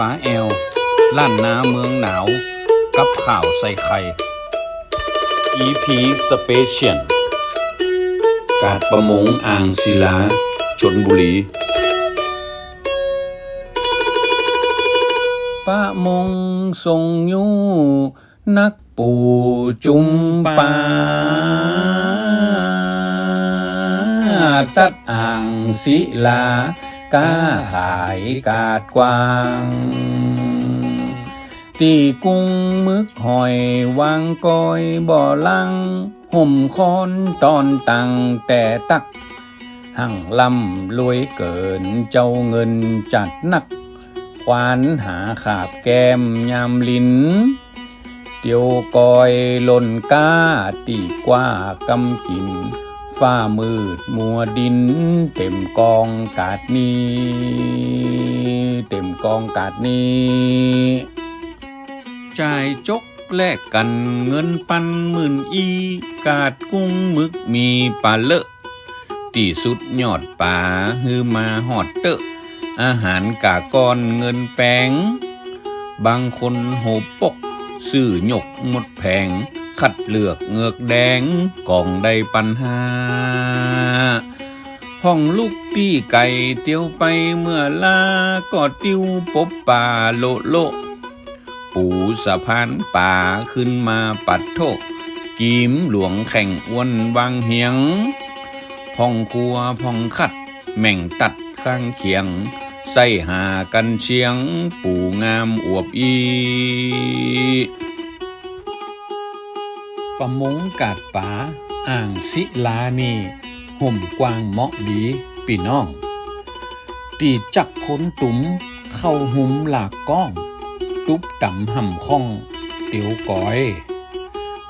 ปลาแอลล้านนาเมืองหนาว กับข่าวใส่ไข่ EP Special กาดประมงอ่างศิลาชนบุรีปะมงทรงยูนักปูจุมปาตัดอ่างศิลา กาขายกาดกวาง ตีกุ้งมึกหอยวางกอยบ่อลัง ห่มคอนตอนตังแต่ตัก หั่งลำรวยเกินเจ้าเงินจัดนัก ควานหาขาบแก้มยามลิ้นเตียวกอยหล่นก้าตีกว่ากำกิน ฟ้ามืด มัวดิน เต็มกองกาดนี้ เต็มกองกาดนี้จ่ายจกแลกกันเงินปันหมื่นอี กาดกุ้งมึกมีปลาเลอะตีสุดยอดป่าฮือมาหอดเตอะอาหารกากอนเงินแปง บางคนโหบปก ซื้อหยกหมดแผง คัดเลือกเงือกแดงกล่องได้ปัญหา ห้องลูกปี้ไก่เตียวไปเมื่อลาก็ติ้วปบป่าโลโล ปูสะพานป่าขึ้นมาปัดโทกกีมหลวงแข่งอ้วนวางเหียงพ่องครัวพ่องคัด แม่งตัดข้างเคียงใส่หากันเชียง ปูงามอวบอี ประมงกาดป่าอ่างศิลานีห่มกวางเหมาะดีปีน้อง ตีจักค้นตุ๋มเข้าหุมหลากก้อง ตุ๊บต่ำห่ำข้อง เตี๋ยวก้อย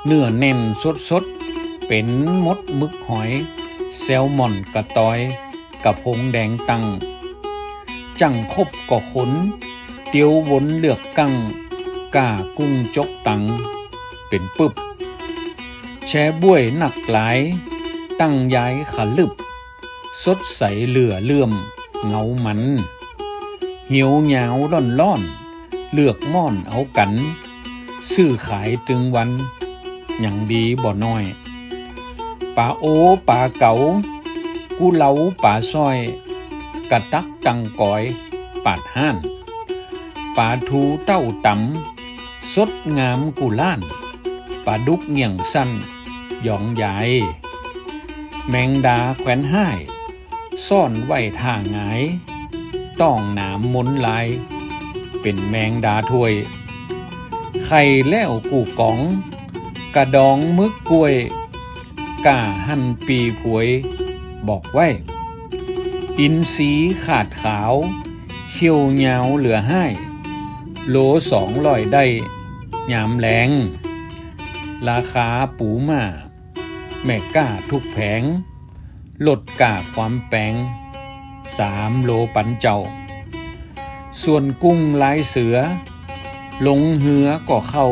เนื้อแน่นสดสดๆเป็นมดมึกหอย แซลมอนกระตอยกระพงแดงตัง จังคบก็ขน เตียววนเลือกกังกากุ้งจกตัง เป็นปึบ แช่บ้วยหนักหลาย ตั้งย้ายขลึบ สดใสเหลือเลื่อม เงามันเหี่ยวเหงาร่อนร่อน เลือกม่อนเอากัน ซื้อขายตึงวันอย่างดีบ่น้อยป่าโอป่าเก๋ากูเหลาป่าซอย กระตักตังก้อยปาดห้านป่าทูเต้าตำสดงามกุล้านป่าดุกเงี่ยงสั้น หยองใหญ่แมงดาแขวนห้ายซ่อนไว้ทางายต้องหนามมนลาย เป็นแมงดาถ้วย ไข่แล้วกูกอง กระดองมึกกล้วยกาหันปีผวย บอกไว้ อินสีขาดขาว เขียวเหงาเหลือให้โลสองลอยได้ยามแรง ราคาปูมา แม่ก้าทุกแผง ลดกาความแปงสามโลปันเจ้า ส่วนกุ้งลายเสือ ลงเหือก็เข้า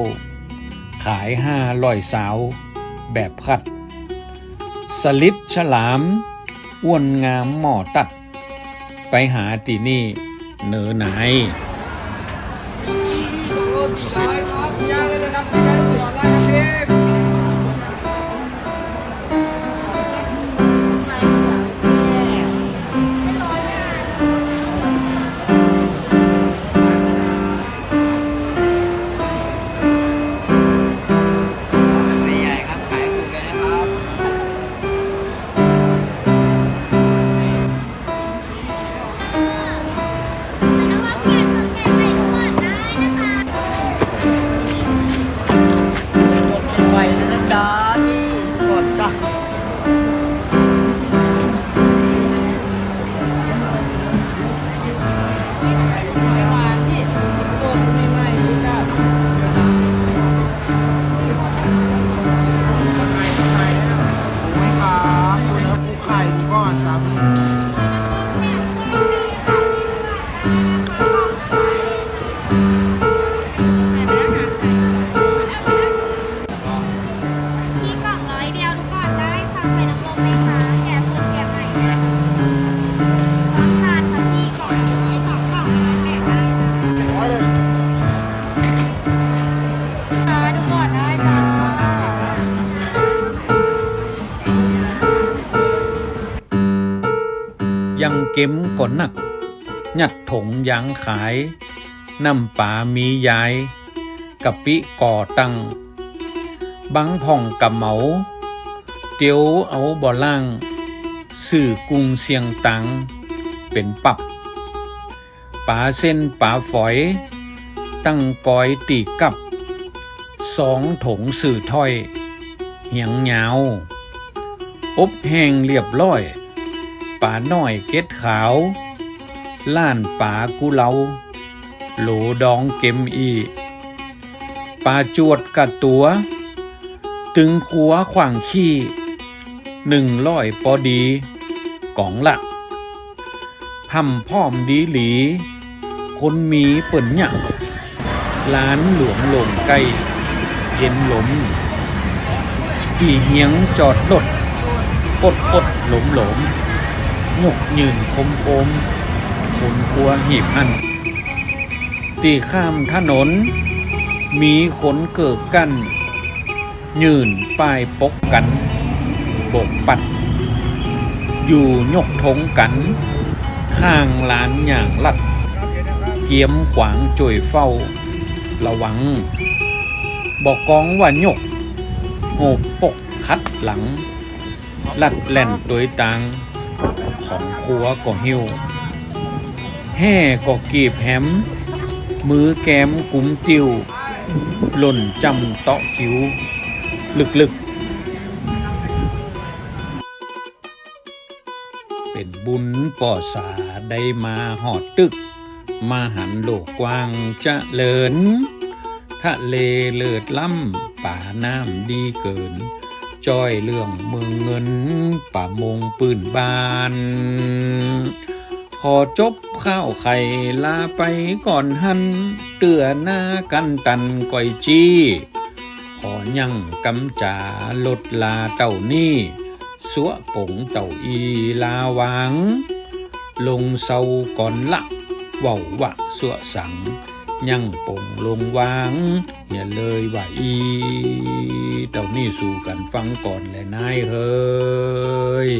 ขายห้าร้อยสาว แบบคัด สลิดฉลาม อ้วนงามหมอตัด ไปหาตีนี่เหนือไหนายให sabe? เก็มก่อนหนัก หยัดถงยางขาย น้ำป่ามียายกะปิก่อตังบังพ่องกับเหมา เตียวเอาบ่อล่าง สื่อกุงเสียงตัง เป็นปับป่าเส้นป่าฝอย ตั้งกอยตีกับ สองถงสื่อถ้อย เหียงยาว อบแห้งเรียบร้อย ป่าน้อยเก็ดขาว ล้านป่ากุเลาโหลดองเก็มอีป่าจวดกัดตัว ตึงขัวขวางขี้หนึ่งร้อยปอดีกองละพำพ่อมดีหลี คนมีเปิ่นหยังล้านหลวงหลงใกล้เย็นหลมอีเหียงจอดรถปดปดหลมหลม หยกยืนคมคมคนครัวหีบอัน ตีข้ามถนน มีขนเกิกกันยืนป้ายปกกันโบกปัด อยู่ยกทงกัน ข้างลานอย่างลัด เกียมขวางจ่วยเฝ้า ระวัง บอกกองว่ายกโหบปกคัดหลัง ลัดแล่นตัวตัง ของครัวก็หิวแห่ก็กีบแฮม มือแกมกุ้มติว หล่นจำเตาะคิ้ว ลึกๆ เป็นบุญป่อสาได้มาหอดตึก มาหันโลกกว้างจะเลินทะเลเลิศล้ำป่าน้ำดีเกิน จ้อยเรื่องเมืองเงินป่ามงปืนบาน ขอจบข้าวไข่ลาไปก่อนหัน เตือหน้ากันตันก่อยจี้ ขอยังกำจาลดลาเต่านี่สัวปงเต่าอีลาวาง ลงเศร้าก่อนละเว่าวะสัวสัง ยังปงลงวาง อย่าเลยว่าอี เต่านี่สู่กันฟังก่อนแหละนายเฮ้ย